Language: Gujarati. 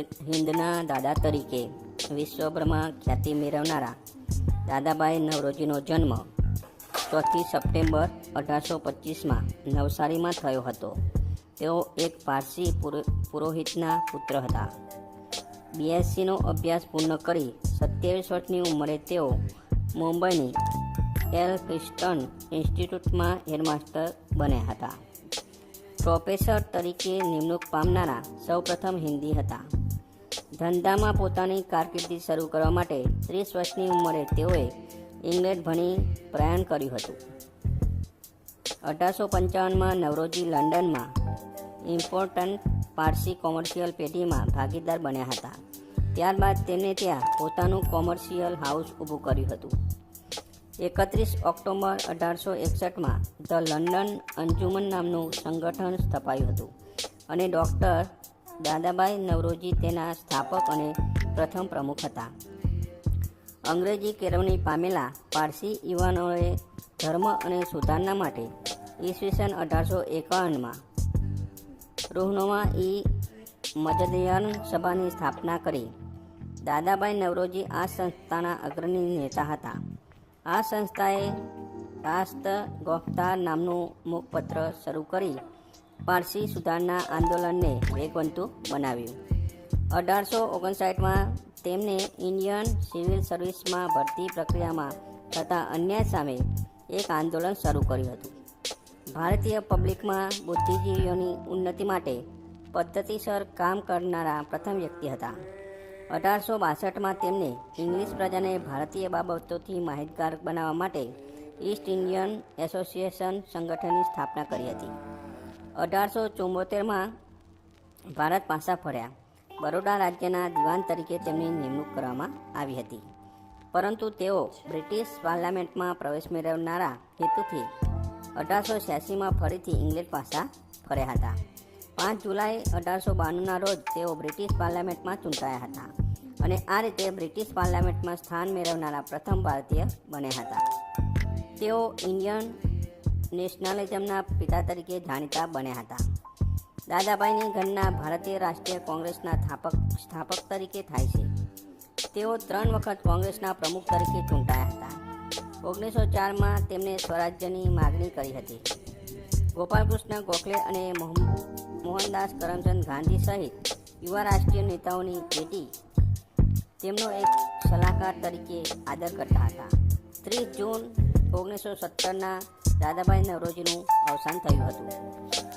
હિન્દના દાદા તરીકે વિશ્વભરમાં ખ્યાતિ મેળવનારા દાદાભાઈ નવરોજીનો જન્મ ચોથી સપ્ટેમ્બર અઢારસો પચીસમાં નવસારીમાં થયો હતો. તેઓ એક પારસી પુરો- પુરોહિતના પુત્ર હતા. બીએસસીનો અભ્યાસ પૂર્ણ કરી સત્યાવીસ વર્ષની ઉંમરે તેઓ મુંબઈની એલ ક્રિસ્ટન ઇન્સ્ટિટ્યૂટમાં હેડમાસ્ટર બન્યા હતા. પ્રોફેસર તરીકે નિમણૂક પામનારા સૌપ્રથમ હિન્દી હતા. ધંધામાં પોતાની કારકિર્દી શરૂ કરવા માટે ત્રીસ વર્ષની ઉંમરે તેઓએ ઇંગ્લેન્ડ ભણી પ્રયાણ કર્યું હતું. અઢારસો પંચાવનમાં નવરોજી લંડનમાં ઇમ્પોર્ટન્ટ પારસી કોમર્શિયલ પેઢીમાં ભાગીદાર બન્યા હતા. ત્યારબાદ તેમણે ત્યાં પોતાનું કોમર્શિયલ હાઉસ ઊભું કર્યું હતું. એકત્રીસ ઓક્ટોબર અઢારસો એકસઠમાં ધ લંડન અંજુમન નામનું સંગઠન સ્થપાયું હતું અને ડૉક્ટર દાદાભાઈ નવરોજી તેના સ્થાપક અને પ્રથમ પ્રમુખ હતા. અંગ્રેજી કેળવણી પામેલા પારસી યુવાનોએ ધર્મ અને સુધારણા માટે ઈસવીસન અઢારસો એકાવનમાં રોહનોમાં ઈ મજદયાન સભાની સ્થાપના કરી. દાદાભાઈ નવરોજી આ સંસ્થાના અગ્રણી નેતા હતા. આ સંસ્થાએ રાસ્ત ગોફતાર નામનું મુખપત્ર શરૂ કરી પારસી સુધારના આંદોલનને વેગવંતું બનાવ્યું. અઢારસો ઓગણસાઠમાં તેમને ઇન્ડિયન સિવિલ સર્વિસમાં ભરતી પ્રક્રિયામાં થતા અન્યાય સામે એક આંદોલન શરૂ કર્યું હતું. ભારતીય પબ્લિકમાં બુદ્ધિજીવીઓની ઉન્નતિ માટે પદ્ધતિસર કામ કરનારા પ્રથમ વ્યક્તિ હતા. અઢારસો બાસઠમાં તેમને ઇંગ્લિશ પ્રજાને ભારતીય બાબતોથી માહિતગાર બનાવવા માટે ઈસ્ટ ઇન્ડિયન એસોસિએશન સંગઠનની સ્થાપના કરી હતી. અઢારસો ચુંબોતેરમાં ભારત પાછા ફર્યા. બરોડા રાજ્યના દિવાન તરીકે તેમની નિમણૂક કરવામાં આવી હતી. પરંતુ તેઓ બ્રિટિશ પાર્લામેન્ટમાં પ્રવેશ મેળવનારા હેતુથી અઢારસો છ્યાસીમાં ફરીથી ઇંગ્લેન્ડ પાછા ફર્યા હતા. પાંચ જુલાઈ અઢારસો બાણુંના રોજ તેઓ બ્રિટિશ પાર્લામેન્ટમાં ચૂંટાયા હતા અને આ રીતે બ્રિટિશ પાર્લામેન્ટમાં સ્થાન મેળવનારા પ્રથમ ભારતીય બન્યા હતા. તેઓ ઇન્ડિયન નેશનલિઝમના પિતા તરીકે જાણીતા બન્યા હતા. દાદાભાઈની ગણના ભારતીય રાષ્ટ્રીય કોંગ્રેસના સ્થાપક સ્થાપક તરીકે થાય છે. તેઓ ત્રણ વખત કોંગ્રેસના પ્રમુખ તરીકે ચૂંટાયા હતા. ઓગણીસો ચારમાં તેમણે સ્વરાજ્યની માગણી કરી હતી. ગોપાલકૃષ્ણ ગોખલે અને મોહમ- મોહનદાસ કરમચંદ ગાંધી સહિત યુવા રાષ્ટ્રીય નેતાઓની પેટી તેમનો એક સલાહકાર તરીકે આદર કરતા હતા. ત્રીસ જૂન ઓગણીસો સત્તરના દાદાભાઈ નવરોજીનું અવસાન થયું હતું.